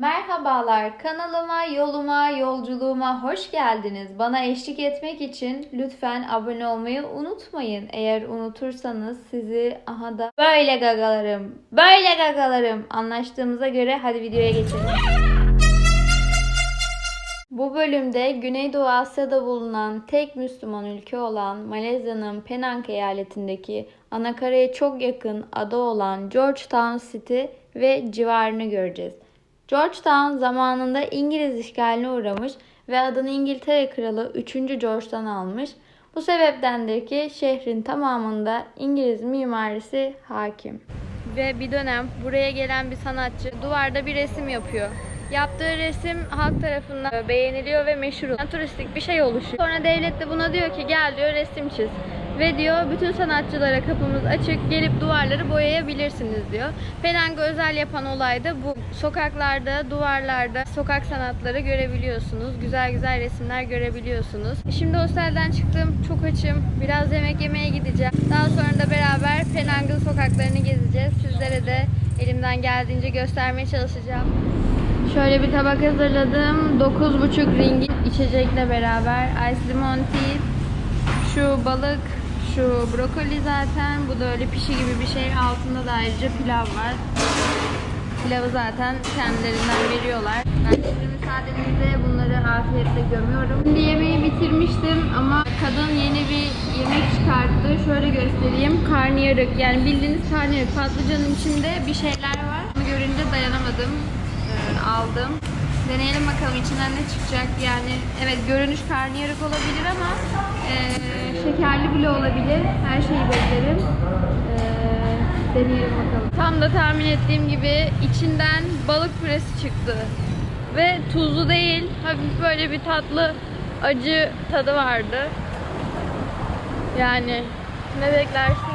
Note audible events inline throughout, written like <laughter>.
Merhabalar, kanalıma, yoluma, yolculuğuma hoş geldiniz. Bana eşlik etmek için lütfen abone olmayı unutmayın. Eğer unutursanız sizi aha da böyle gagalarım, böyle gagalarım. Anlaştığımıza göre hadi videoya geçelim. Bu bölümde Güneydoğu Asya'da bulunan tek Müslüman ülke olan Malezya'nın Penang eyaletindeki anakaraya çok yakın ada olan Georgetown City ve civarını göreceğiz. Georgetown zamanında İngiliz işgaline uğramış ve adını İngiltere Kralı 3. George'dan almış. Bu sebeptendir ki şehrin tamamında İngiliz mimarisi hakim. Ve bir dönem buraya gelen bir sanatçı duvarda bir resim yapıyor. Yaptığı resim halk tarafından beğeniliyor ve meşhur oluyor. Turistik bir şey oluşuyor. Sonra devlet de buna diyor ki gel diyor resim çiz. Ve diyor bütün sanatçılara kapımız açık gelip duvarları boyayabilirsiniz diyor. Penang'ı özel yapan olay da bu. Sokaklarda, duvarlarda sokak sanatları görebiliyorsunuz. Güzel güzel resimler görebiliyorsunuz. Şimdi hostelden çıktım. Çok açım. Biraz yemek yemeye gideceğim. Daha sonra da beraber Penang'ın sokaklarını gezeceğiz. Sizlere de elimden geldiğince göstermeye çalışacağım. Şöyle bir tabak hazırladım. 9,5 ringgit içecekle beraber. Ice lemon tea. Şu balık, şu brokoli zaten. Bu da öyle pişi gibi bir şey. Altında da ayrıca pilav var. Pilavı zaten kendilerinden veriyorlar. Ben şimdi müsaadenizle bunları afiyetle gömüyorum. Şimdi yemeği bitirmiştim ama kadın yeni bir yemek çıkarttı. Şöyle göstereyim. Karnıyarık. Yani bildiğiniz karnıyarık. Patlıcanın içinde bir şeyler var. Bunu görünce dayanamadım. Ee, aldım. Deneyelim bakalım içinden ne çıkacak. Yani evet görünüş karnıyarık olabilir ama e, şekerli bile olabilir. Her şeyi beklerim. E, deneyelim bakalım. Tam da tahmin ettiğim gibi içinden balık püresi çıktı. Ve tuzlu değil. Hafif böyle bir tatlı acı tadı vardı. Yani ne beklersin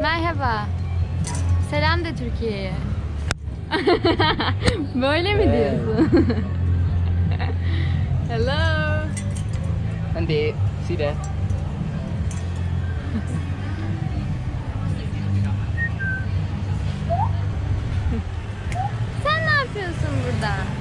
Merhaba. Selam de Türkiye'ye. <laughs> Böyle mi diyorsun? <laughs> Hello. Nanti, see there. Sen ne yapıyorsun burada?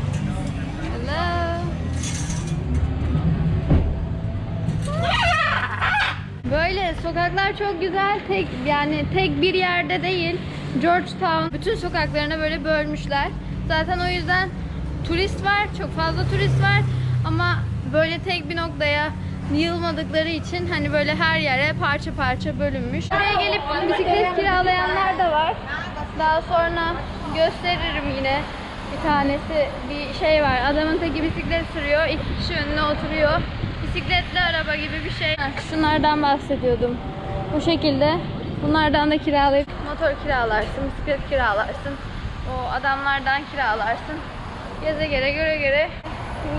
Sokaklar çok güzel. Tek yani tek bir yerde değil. Georgetown bütün sokaklarına böyle bölmüşler. Zaten o yüzden turist var. Çok fazla turist var. Ama böyle tek bir noktaya yığılmadıkları için hani böyle her yere parça parça bölünmüş. Buraya gelip bisiklet kiralayanlar da var. Daha sonra gösteririm yine bir tanesi bir şey var. Adamın teki bisiklet sürüyor. iki kişi önüne oturuyor. Bisikletli araba gibi bir şey. Heh, Şunlardan bahsediyordum. Bu şekilde. Bunlardan da kiralayıp motor kiralarsın, bisiklet kiralarsın. O adamlardan kiralarsın. Geze göre göre göre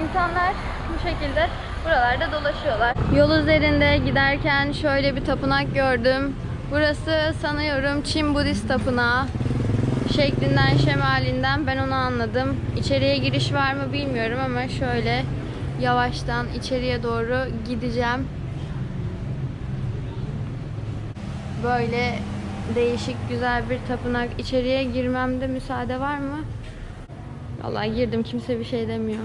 insanlar bu şekilde buralarda dolaşıyorlar. Yol üzerinde giderken şöyle bir tapınak gördüm. Burası sanıyorum Çin Budist tapınağı şeklinden şemalinden ben onu anladım. İçeriye giriş var mı bilmiyorum ama şöyle yavaştan içeriye doğru gideceğim. Böyle değişik güzel bir tapınak. İçeriye girmemde müsaade var mı? Vallahi girdim kimse bir şey demiyor.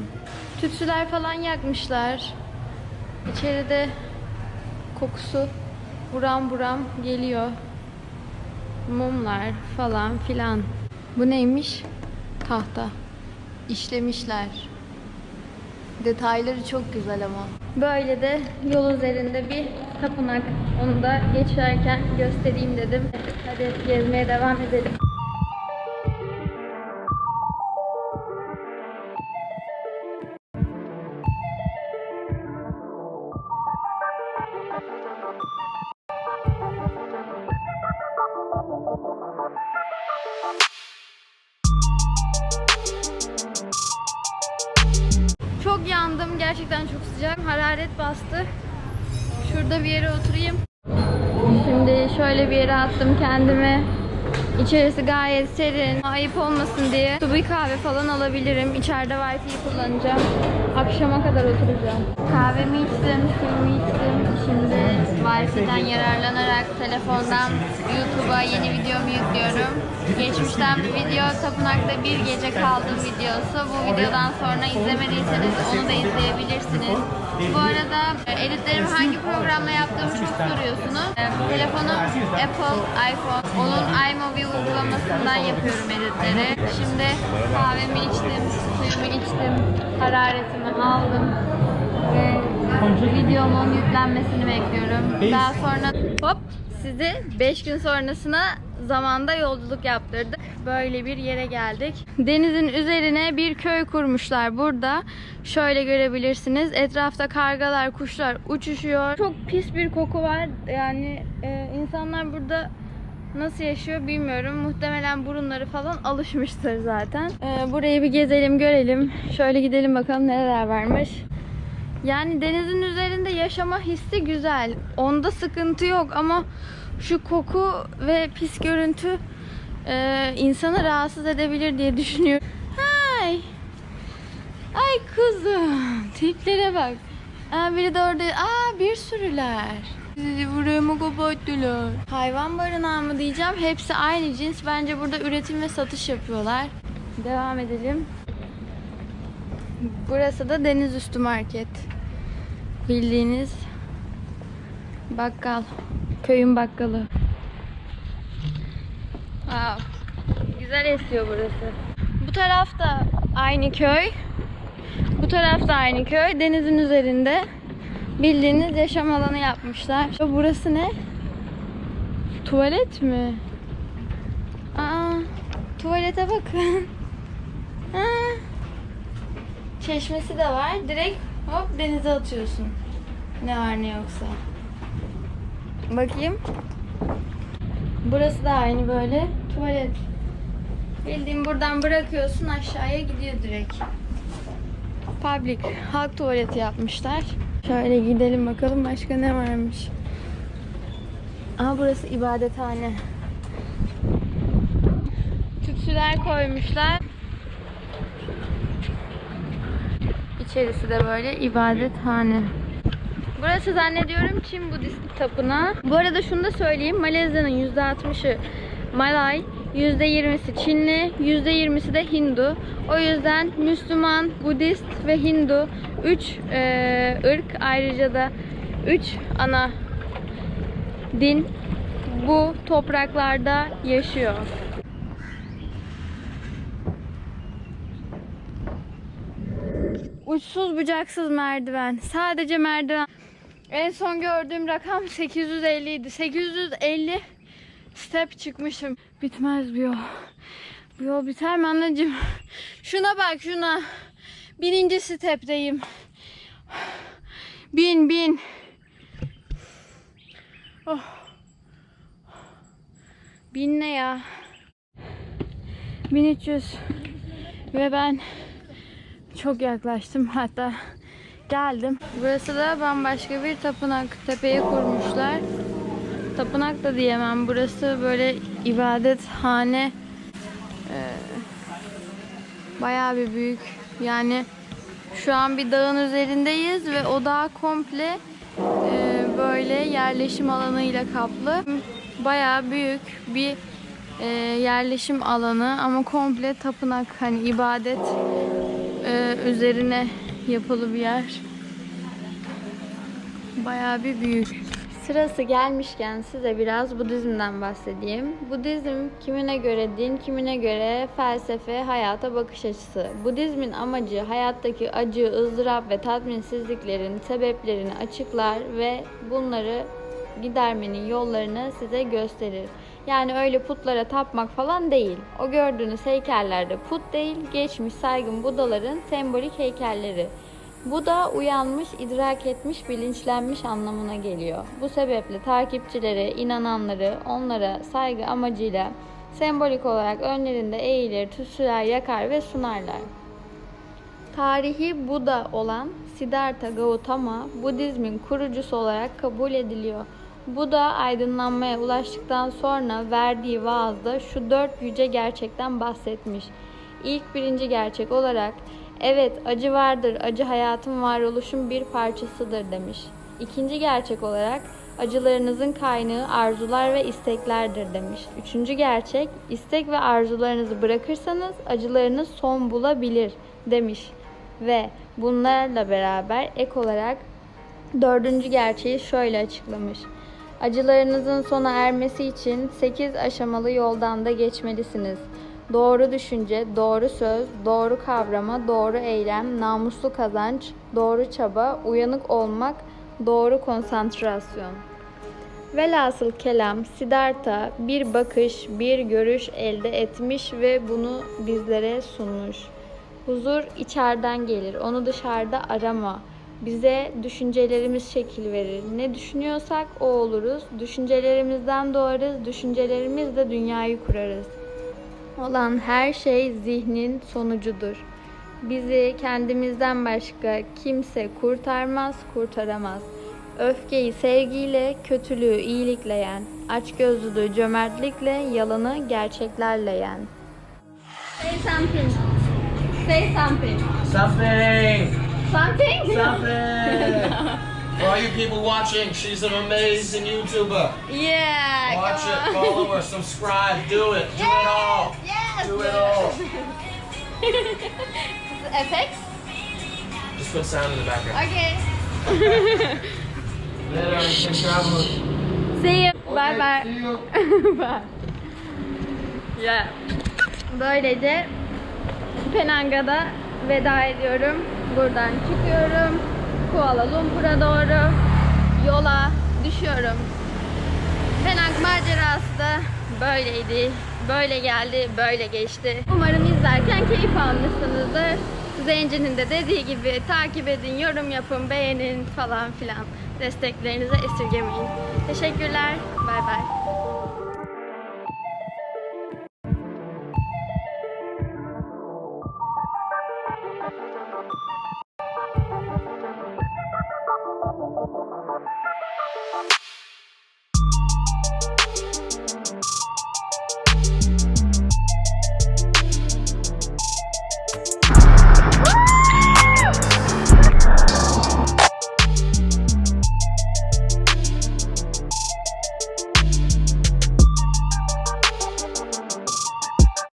Tütsüler falan yakmışlar. İçeride kokusu buram buram geliyor. Mumlar falan filan. Bu neymiş? Tahta. İşlemişler. Detayları çok güzel ama. Böyle de yol üzerinde bir tapınak. Onu da geçerken göstereyim dedim. Hadi gezmeye devam edelim. Gerçekten çok sıcak. Hararet bastı. Şurada bir yere oturayım. Şimdi şöyle bir yere attım kendimi. İçerisi gayet serin. Ayıp olmasın diye su bir kahve falan alabilirim. İçeride Wi-Fi kullanacağım. Akşama kadar oturacağım. Kahvemi içtim, suyumu içtim. Şimdi Wi-Fi'den yararlanarak telefondan YouTube'a yeni videomu yüklüyorum. Geçmişten bir video, tapınakta bir gece kaldım videosu. Bu videodan sonra izlemediyseniz onu da izleyebilirsiniz. Bu arada e, editlerimi hangi programla yaptığımı çok soruyorsunuz. E, Telefonum Apple, iPhone. Onun iMovie uygulamasından yapıyorum editleri. Şimdi kahvemi içtim, suyumu içtim, hararetimi aldım ve videomun yüklenmesini bekliyorum. Daha sonra hop sizi 5 gün sonrasına zamanda yolculuk yaptırdık. Böyle bir yere geldik. Denizin üzerine bir köy kurmuşlar burada. Şöyle görebilirsiniz. Etrafta kargalar, kuşlar uçuşuyor. Çok pis bir koku var. Yani e, insanlar burada Nasıl yaşıyor bilmiyorum. Muhtemelen burunları falan alışmıştır zaten. Ee, burayı bir gezelim, görelim. Şöyle gidelim bakalım neler varmış. Yani denizin üzerinde yaşama hissi güzel. Onda sıkıntı yok ama şu koku ve pis görüntü e, insanı rahatsız edebilir diye düşünüyorum. Hay. Ay kızım. Tiplere bak. Aa, biri de orada. Aa bir sürüler. Mı kapattılar? Hayvan barınağı mı diyeceğim. Hepsi aynı cins. Bence burada üretim ve satış yapıyorlar. Devam edelim. Burası da deniz üstü market. Bildiğiniz bakkal. Köyün bakkalı. Wow. Güzel esiyor burası. Bu taraf da aynı köy. Bu taraf da aynı köy. Denizin üzerinde bildiğiniz yaşam alanı yapmışlar. Burası ne? Tuvalet mi? Aa, tuvalete bakın. <laughs> Aa, çeşmesi de var. Direkt hop denize atıyorsun. Ne var ne yoksa. Bakayım. Burası da aynı böyle tuvalet. Bildiğin buradan bırakıyorsun aşağıya gidiyor direkt. Public halk tuvaleti yapmışlar. Şöyle gidelim bakalım başka ne varmış. Aa burası ibadethane. Tütsüler koymuşlar. İçerisi de böyle ibadethane. Burası zannediyorum Çin Budist tapınağı. Bu arada şunu da söyleyeyim. Malezya'nın %60'ı Malay, %20'si Çinli, %20'si de Hindu. O yüzden Müslüman, Budist ve Hindu 3 ırk ayrıca da 3 ana din bu topraklarda yaşıyor. Uçsuz bucaksız merdiven. Sadece merdiven. En son gördüğüm rakam <laughs> 850 idi. 850 step çıkmışım. Bitmez bir yol. Bu yol biter mi anneciğim? <laughs> Şuna bak şuna. Birinci stepteyim. Bin bin. Oh. Bin ne ya? 1300 ve ben çok yaklaştım hatta geldim. Burası da bambaşka bir tapınak. Tepeye kurmuşlar. Tapınak da diyemem. Burası böyle ibadethane. Ee, bayağı bir büyük. Yani şu an bir dağın üzerindeyiz ve o dağ komple e, böyle yerleşim alanıyla kaplı. Bayağı büyük bir e, yerleşim alanı ama komple tapınak hani ibadet e, üzerine yapılı bir yer. Bayağı bir büyük. Sırası gelmişken size biraz Budizm'den bahsedeyim. Budizm kimine göre din, kimine göre felsefe, hayata bakış açısı. Budizmin amacı hayattaki acı, ızdırap ve tatminsizliklerin sebeplerini açıklar ve bunları gidermenin yollarını size gösterir. Yani öyle putlara tapmak falan değil. O gördüğünüz heykellerde put değil, geçmiş saygın Budaların sembolik heykelleri. Bu da uyanmış, idrak etmiş, bilinçlenmiş anlamına geliyor. Bu sebeple takipçileri, inananları onlara saygı amacıyla sembolik olarak önlerinde eğilir, tütsüler yakar ve sunarlar. Tarihi Buda olan Siddhartha Gautama Budizmin kurucusu olarak kabul ediliyor. Buda aydınlanmaya ulaştıktan sonra verdiği vaazda şu dört yüce gerçekten bahsetmiş. İlk birinci gerçek olarak evet acı vardır, acı hayatın varoluşun bir parçasıdır demiş. İkinci gerçek olarak acılarınızın kaynağı arzular ve isteklerdir demiş. Üçüncü gerçek istek ve arzularınızı bırakırsanız acılarınız son bulabilir demiş. Ve bunlarla beraber ek olarak dördüncü gerçeği şöyle açıklamış. Acılarınızın sona ermesi için 8 aşamalı yoldan da geçmelisiniz. Doğru düşünce, doğru söz, doğru kavrama, doğru eylem, namuslu kazanç, doğru çaba, uyanık olmak, doğru konsantrasyon. Velhasıl kelam Siddhartha bir bakış, bir görüş elde etmiş ve bunu bizlere sunmuş. Huzur içeriden gelir, onu dışarıda arama. Bize düşüncelerimiz şekil verir. Ne düşünüyorsak o oluruz. Düşüncelerimizden doğarız, düşüncelerimizle dünyayı kurarız. Olan her şey zihnin sonucudur. Bizi kendimizden başka kimse kurtarmaz, kurtaramaz. Öfkeyi sevgiyle, kötülüğü iyilikle yen, açgözlülüğü cömertlikle, yalanı gerçeklerle yen. Say something. Say something. Something! Something? Something! For all you people watching, she's an amazing YouTuber. Yeah. Watch it, follow her, subscribe, do it, do it all. Yes. Do it all. <laughs> Effects? Just put sound in the background. Okay. <laughs> Later, you can travel. See you. Bye bye. See you. <laughs> Bye. Yeah. Böylece Penanga'da veda ediyorum. Buradan çıkıyorum. Kuala Lumpur'a doğru yola düşüyorum. Penang macerası da böyleydi. Böyle geldi, böyle geçti. Umarım izlerken keyif almışsınızdır. Zenci'nin de dediği gibi takip edin, yorum yapın, beğenin falan filan. Desteklerinizi esirgemeyin. Teşekkürler. Bay bay.